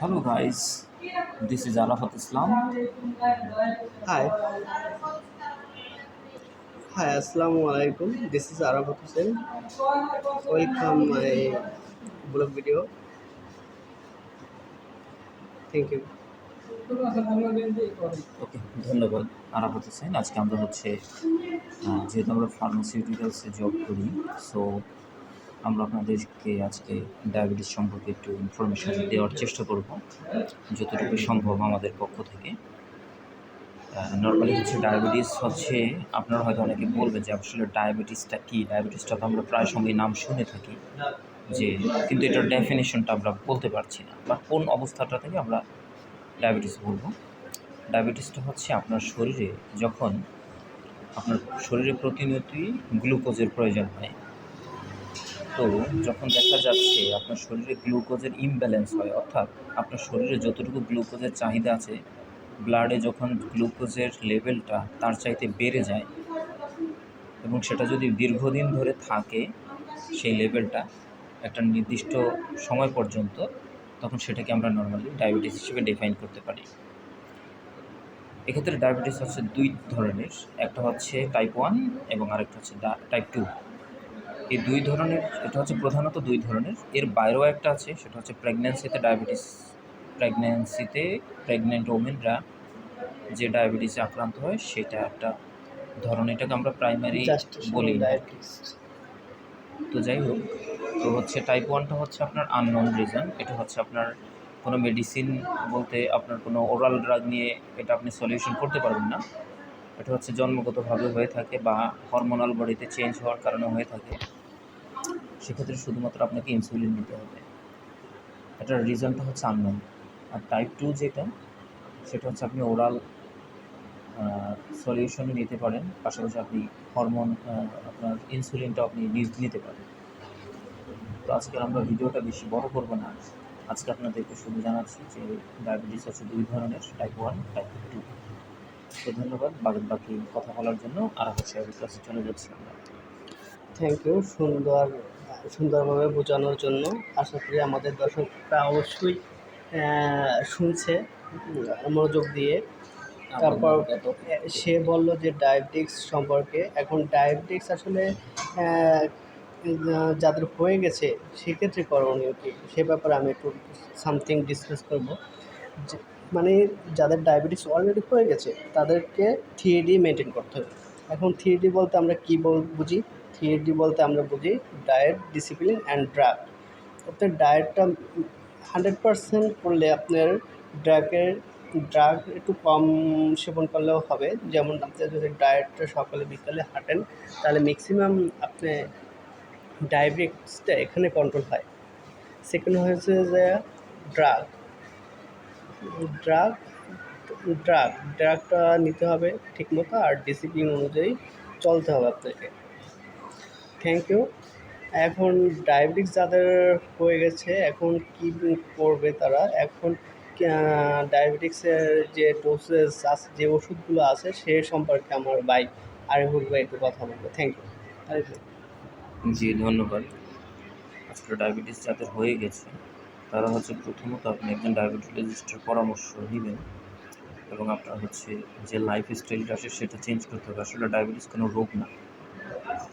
Hello guys, this is Arafat Islam. Hi. Hi, Assalamu alaikum. This is Arafat Hussain. Welcome my blog video. Thank you. ওকে ধন্যবাদ আরাফাত হোসেন আজকে আমরা হচ্ছে যেহেতু আমরা ফার্মাসিউটিক্যালসে job করি সো আমরা আপনাদেরকে আজকে ডায়াবেটিস সম্পর্কে একটু ইনফরমেশন দেওয়ার চেষ্টা করব, যতটুকু সম্ভব আমাদের পক্ষ থেকে। নর্মালি হচ্ছে ডায়াবেটিস হচ্ছে, আপনারা হয়তো অনেকে বলবেন যে আসলে ডায়াবেটিসটা কী? ডায়াবেটিসটা তো আমরা প্রায় সঙ্গে নাম শুনে থাকি, যে কিন্তু এটার ডেফিনেশনটা আমরা বলতে পারছি না, বা কোন অবস্থাটা থেকে আমরা ডায়াবেটিস বলব? ডায়াবেটিসটা হচ্ছে আপনার শরীরে যখন আপনার শরীরে প্রতিনিয়তই গ্লুকোজের প্রয়োজন হয় যখন দেখা যাচ্ছে আপনার শরীরে গ্লুকোজের ইমব্যালেন্স হয়, অর্থাৎ আপনার শরীরে যতটুকু গ্লুকোজের চাহিদা আছে ব্লাডে যখন গ্লুকোজের লেভেলটা তার চাইতে বেড়ে যায় এবং সেটা যদি দীর্ঘদিন ধরে থাকে, সেই লেভেলটা একটা নির্দিষ্ট সময় পর্যন্ত, তখন সেটাকে আমরা নর্মালি ডায়াবেটিস হিসেবে ডিফাইন করতে পারি। এক্ষেত্রে ডায়াবেটিস হচ্ছে দুই ধরনের, একটা হচ্ছে টাইপ ওয়ান এবং আরেকটা হচ্ছে টাইপ টু এই দুই ধরনের এটা হচ্ছে প্রধানত দুই ধরনের। এর বাইরেও একটা আছে সেটা হচ্ছে প্রেগন্যান্সিতে ডায়াবেটিস প্রেগন্যান্সিতে প্রেগনেন্ট ওমেনরা যে ডায়াবেটিসে আক্রান্ত হয় সেটা একটা ধরন। এটাকে আমরা প্রাইমারি বলি। তো যাই হোক তো হচ্ছে টাইপ ওয়ানটা হচ্ছে আপনার আননোন রিজন এটা হচ্ছে আপনার কোনো মেডিসিন বলতে আপনার কোনো ওরাল ড্রাগ নিয়ে এটা আপনি সলিউশন করতে পারবেন না। এটা হচ্ছে জন্মগতভাবে হয়ে থাকে বা হরমোনাল বডিতে চেঞ্জ হওয়ার কারণে হয়ে থাকে। সেক্ষেত্রে শুধুমাত্র আপনাকে ইনসুলিন নিতে হবে। এটার রিজনটা হচ্ছে আননোন আর টাইপ টু যেটা, সেটা হচ্ছে আপনি ওরাল সলিউশন নিতে পারেন। পাশাপাশি আপনি হরমোন আপনার ইনসুলিনটা আপনি নিজ নিতে পারেন। তো আজকে আমরা ভিডিওটা বেশি বড় করব না। আজকে আপনাদেরকে শুধু জানাচ্ছি যে ডায়াবেটিস আছে দুই ধরনের টাইপ ওয়ান টাইপ টু তো ধন্যবাদ। বাকি বাকি কথা বলার জন্য আর হচ্ছে চলে যাচ্ছি। আমরা থ্যাংক ইউ সুন্দর। সুন্দরভাবে বোঝানোর জন্য আশা করি আমাদের দর্শকরা অবশ্যই শুনছে মনোযোগ দিয়ে। তারপর সে বলল যে ডায়াবেটিক্স সম্পর্কে। এখন ডায়াবেটিক্স আসলে যাদের হয়ে গেছে, সেক্ষেত্রে করণীয় কী? সে ব্যাপারে আমি একটু সামথিং ডিসকাস করব। মানে যাদের ডায়াবেটিস অলরেডি হয়ে গেছে, তাদেরকে থ্রি মেনটেন করতে হবে। এখন থ্রি বলতে আমরা কী বুঝি? থ্রি বলতে আমরা বুঝি ডায়েট ডিসিপ্লিন অ্যান্ড ড্রাগ আপনার ডায়েটটা হান্ড্রেড পারসেন্ট করলে আপনার ড্রাগের ড্রাগ একটু কম সেবন করলেও হবে। যেমন আপনি যদি ডায়েটটা সকালে, বিকালে হাঁটেন, তাহলে ম্যাক্সিমাম আপনি ডায়াবেটিসটা এখানে কন্ট্রোল হয়। সেকেন্ড হয়েছে যে ড্রাগ ড্রাগ ড্রাগ ড্রাগটা নিতে হবে ঠিকমতো আর ডিসিপ্লিন অনুযায়ী চলতে হবে আপনাকে। থ্যাংক ইউ এখন ডায়াবেটিস যাদের হয়ে গেছে, এখন কি করবে তারা? এখন ডায়াবেটিক্সের যে ডোসেস আছে যে ওষুধগুলো আছে সে সম্পর্কে আমার ভাই আরিফুল ভাই একটু কথা বলব। থ্যাংক ইউ জি, ধন্যবাদ। আসলে ডায়াবেটিস যাদের হয়ে গেছে, তারা হচ্ছে প্রথমত আপনি একজন ডায়াবেটোলজিস্টের পরামর্শ নেবেন। এবং আপনার হচ্ছে যে লাইফ স্টাইলটা আছে সেটা চেঞ্জ করতে হবে। আসলে ডায়াবেটিস কোনো রোগ না।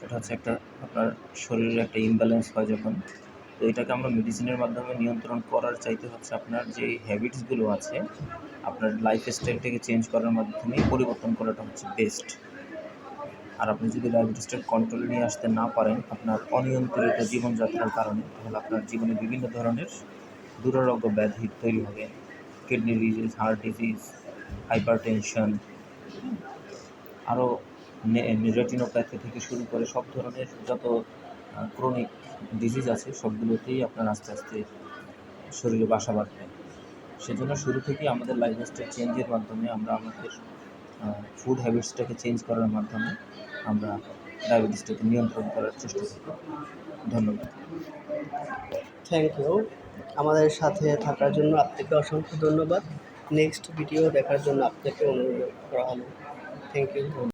এটা হচ্ছে একটা আপনার শরীরের একটা ইমব্যালেন্স হয় যখন। তো এটাকে আমরা মেডিসিনের মাধ্যমে নিয়ন্ত্রণ করার চাইতে হচ্ছে আপনার যে হ্যাবিটসগুলো আছে, আপনার লাইফ স্টাইলটাকে চেঞ্জ করার মাধ্যমেই পরিবর্তন করাটা হচ্ছে বেস্ট আর আপনি যদি ডায়াবেটিসটা কন্ট্রোলে নিয়ে আসতে না পারেন, আপনার অনিয়ন্ত্রিত জীবনযাত্রার কারণে, তাহলে আপনার জীবনে বিভিন্ন ধরনের দুরারোগ্য ব্যাধি তৈরি হবে। Kidney disease heart disease hypertension আরও রেটিনোপ্যাথি থেকে শুরু করে সব ধরনের যত ক্রনিক ডিজিজ আছে, সবগুলোতেই আপনার আস্তে আস্তে শরীরে বাসা বাঁধবে। সেজন্য শুরু থেকেই আমাদের লাইফস্টাইল চেঞ্জের মাধ্যমে আমরা আমাদের ফুড হ্যাবিটসটাকে চেঞ্জ করার মাধ্যমে আমরা ডায়াবেটিসটাকে নিয়ন্ত্রণ করার চেষ্টা করব। ধন্যবাদ। থ্যাংক ইউ আমাদের সাথে থাকার জন্য আপনাকে অসংখ্য ধন্যবাদ। নেক্সট ভিডিও দেখার জন্য আপনাকে অনুরোধ করা হলো। Thank you